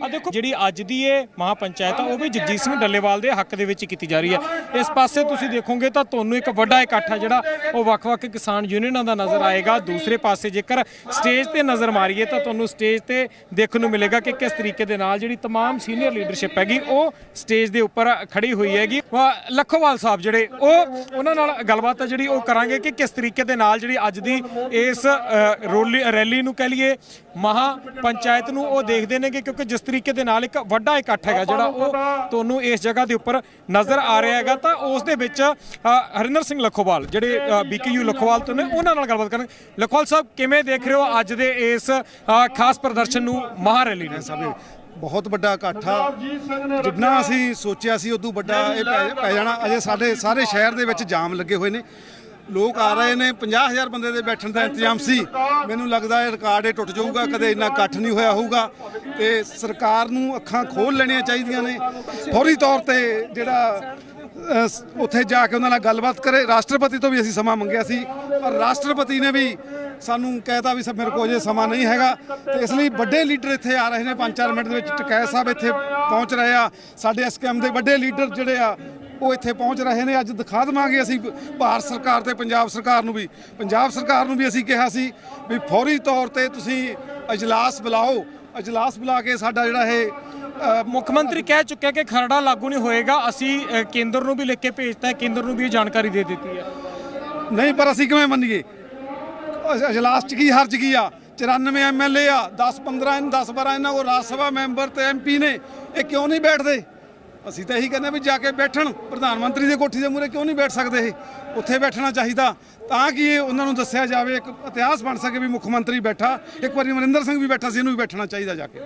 ਆ ਦੇਖੋ ਜਿਹੜੀ ਅੱਜ ਦੀ ਇਹ ਮਹਾਪੰਚਾਇਤ ਆ ਉਹ ਵੀ ਜਗਜੀਤ ਸਿੰਘ ਡੱਲੇਵਾਲ ਦੇ ਹੱਕ ਦੇ ਵਿੱਚ ਕੀਤੀ ਜਾ ਰਹੀ ਹੈ ਇਸ ਪਾਸੇ ਤੁਸੀਂ ਦੇਖੋਗੇ ਤਾਂ ਤੁਹਾਨੂੰ ਇੱਕ ਵੱਡਾ ਇਕੱਠ ਆ ਜਿਹੜਾ ਉਹ ਵੱਖ-ਵੱਖ ਕਿਸਾਨ ਯੂਨੀਅਨਾਂ ਦਾ ਨਜ਼ਰ ਆਏਗਾ ਦੂਸਰੇ ਪਾਸੇ ਜੇਕਰ ਸਟੇਜ ਤੇ ਨਜ਼ਰ ਮਾਰੀਏ ਤਾਂ ਤੁਹਾਨੂੰ ਸਟੇਜ ਤੇ ਦੇਖਣ ਨੂੰ ਮਿਲੇਗਾ ਕਿ ਕਿਸ ਤਰੀਕੇ ਦੇ ਨਾਲ ਜਿਹੜੀ तमाम ਸੀਨੀਅਰ ਲੀਡਰਸ਼ਿਪ ਹੈਗੀ ਉਹ ਸਟੇਜ ਦੇ ਉੱਪਰ ਖੜੀ ਹੋਈ ਹੈਗੀ ਵਾ- ਲੱਖੋਵਾਲ ਸਾਹਿਬ ਜਿਹੜੇ ਉਹ ਉਹਨਾਂ ਨਾਲ ਗੱਲਬਾਤ ਆ ਜਿਹੜੀ ਉਹ ਕਰਾਂਗੇ ਕਿ ਕਿਸ ਤਰੀਕੇ ਦੇ ਨਾਲ ਜਿਹੜੀ ਅੱਜ ਦੀ ਇਸ ਅ, ਰੋਲੀ ਰੈਲੀ ਨੂੰ ਕਹਿ ਲਈਏ ਮਹਾ ਪੰਚਾਇਤ ਨੂੰ ਉਹ ਦੇਖਦੇ ਨੇ ਕਿ ਕਿਉਂਕਿ ਜਿਸ ਤਰੀਕੇ ਦੇ ਨਾਲ ਇੱਕ ਵੱਡਾ ਇਕੱਠ ਹੈਗਾ ਜਿਹੜਾ ਉਹ ਤੁਹਾਨੂੰ ਇਸ ਜਗ੍ਹਾ ਦੇ ਉੱਪਰ ਨਜ਼ਰ ਆ ਰਿਹਾ ਹੈਗਾ। ਤਾਂ ਉਸ ਦੇ ਵਿੱਚ ਹਰਿੰਦਰ ਸਿੰਘ ਲੱਖੋਵਾਲ ਜਿਹੜੇ ਬੀਕੇਯੂ ਲੱਖੋਵਾਲ ਤੋਂ ਨੇ ਉਹਨਾਂ ਨਾਲ ਗੱਲਬਾਤ ਕਰਾਂਗੇ ਲੱਖੋਵਾਲ ਸਾਹਿਬ ਕਿਵੇਂ ਦੇਖ ਰਹੇ ਹੋ ਅੱਜ ਦੇ ਇਸ ਖਾਸ ਪ੍ਰਦਰਸ਼ਨ ਨੂੰ ਮਹਾ ਰੈਲੀ ਨੂੰ ਸਾਹਿਬ ਬਹੁਤ ਵੱਡਾ ਇਕੱਠ ਆ। ਜਿੰਨਾ ਅਸੀਂ ਸੋਚਿਆ ਸੀ ਉਦੋਂ ਵੱਡਾ ਇਹ ਪੈ ਜਾਣਾ। ਅਜੇ ਸਾਡੇ ਸਾਰੇ ਸ਼ਹਿਰ ਦੇ ਵਿੱਚ ਜਾਮ ਲੱਗੇ ਹੋਏ ਨੇ। ਲੋਕ ਆ ਰਹੇ ਨੇ 50000 ਬੰਦੇ ਦੇ ਬੈਠਣ ਦਾ ਇੰਤਜ਼ਾਮ ਸੀ। ਮੈਨੂੰ ਲੱਗਦਾ ਇਹ ਰਿਕਾਰਡ ਇਹ ਟੁੱਟ ਜਾਊਗਾ, ਕਦੇ ਇੰਨਾ ਇਕੱਠ ਨਹੀਂ ਹੋਇਆ ਹੋਊਗਾ। ਤੇ ਸਰਕਾਰ ਨੂੰ ਅੱਖਾਂ ਖੋਲ ਲੈਣੀਆਂ ਚਾਹੀਦੀਆਂ ਨੇ। ਫੌਰੀ ਤੌਰ ਤੇ ਜਿਹੜਾ ਉੱਥੇ ਜਾ ਕੇ ਉਹਨਾਂ ਨਾਲ ਗੱਲਬਾਤ ਕਰੇ। ਰਾਸ਼ਟਰਪਤੀ ਤੋਂ ਵੀ ਅਸੀਂ ਸਮਾਂ ਮੰਗਿਆ ਸੀ। ਪਰ ਰਾਸ਼ਟਰਪਤੀ ਨੇ ਵੀ ਸਾਨੂੰ ਕਹਿਤਾ ਵੀ ਸਭ ਮੇਰੇ ਕੋਲ ਜੇ ਸਮਾਂ ਨਹੀਂ ਹੈਗਾ। ਤੇ ਇਸ ਲਈ ਵੱਡੇ ਲੀਡਰ ਇੱਥੇ ਆ ਰਹੇ ਨੇ। 5-4 ਮਿੰਟ ਦੇ ਵਿੱਚ ਟਕੈਤ ਸਾਹਿਬ ਇੱਥੇ ਪਹੁੰਚ ਰਹੇ ਆ। ਸਾਡੇ ਐਸਕੇਐਮ ਦੇ ਵੱਡੇ ਲੀਡਰ ਜਿਹੜੇ ਆ ਉਹ ਇੱਥੇ ਪਹੁੰਚ ਰਹੇ ਨੇ ਅੱਜ ਦਿਖਾ ਦੇਵਾਂਗੇ ਅਸੀਂ ਭਾਰਤ ਸਰਕਾਰ ਤੇ ਪੰਜਾਬ ਸਰਕਾਰ ਨੂੰ ਵੀ। ਪੰਜਾਬ ਸਰਕਾਰ ਨੂੰ ਵੀ ਅਸੀਂ ਕਿਹਾ ਸੀ ਵੀ ਫੌਰੀ ਤੌਰ ਤੇ ਤੁਸੀਂ ਅਜਲਾਸ ਬੁਲਾਓ। ਅਜਲਾਸ ਬੁਲਾ ਕੇ ਸਾਡਾ ਜਿਹੜਾ ਇਹ ਮੁੱਖ ਮੰਤਰੀ ਕਹਿ ਚੁੱਕਿਆ ਕਿ ਖਰੜਾ ਲਾਗੂ ਨਹੀਂ ਹੋਏਗਾ। ਅਸੀਂ ਕੇਂਦਰ ਨੂੰ ਵੀ ਲਿਖ ਕੇ ਭੇਜਤਾ ਹੈ ਕੇਂਦਰ ਨੂੰ ਵੀ ਇਹ ਜਾਣਕਾਰੀ ਦੇ ਦਿੱਤੀ ਹੈ। ਨਹੀਂ ਪਰ ਅਸੀਂ ਕਿਵੇਂ ਮੰਨੀਏ? ਅਜਲਾਸ ਚ ਕੀ ਹਰਜ ਕੀ ਆ? 94 ਐਮਐਲਏ ਆ 10 15 ਇਹਨਾਂ 10 12 ਇਹਨਾਂ ਕੋਲ ਰਾਜ ਸਭਾ ਮੈਂਬਰ ਤੇ ਐਮਪੀ ਨੇ ਇਹ ਕਿਉਂ ਨਹੀਂ ਬੈਠਦੇ? ਅਸੀਂ ਤਾਂ ਇਹੀ ਕਹਿੰਦੇ ਵੀ ਜਾ ਕੇ ਬੈਠਣ। ਪ੍ਰਧਾਨ ਮੰਤਰੀ ਦੇ ਕੋਠੀ ਦੇ ਮੂਹਰੇ ਕਿਉਂ ਨਹੀਂ ਬੈਠ ਸਕਦੇ ਇਹ? ਉੱਥੇ ਬੈਠਣਾ ਚਾਹੀਦਾ। ਤਾਂ ਕਿ ਇਹ ਉਹਨਾਂ ਨੂੰ ਦੱਸਿਆ ਜਾਵੇ, ਇੱਕ ਇਤਿਹਾਸ ਬਣ ਸਕੇ ਵੀ ਮੁੱਖ ਮੰਤਰੀ ਬੈਠਾ। ਇੱਕ ਵਾਰੀ ਅਮਰਿੰਦਰ ਸਿੰਘ ਵੀ ਬੈਠਾ ਸੀ, ਇਹਨੂੰ ਵੀ ਬੈਠਣਾ ਚਾਹੀਦਾ ਜਾ ਕੇ।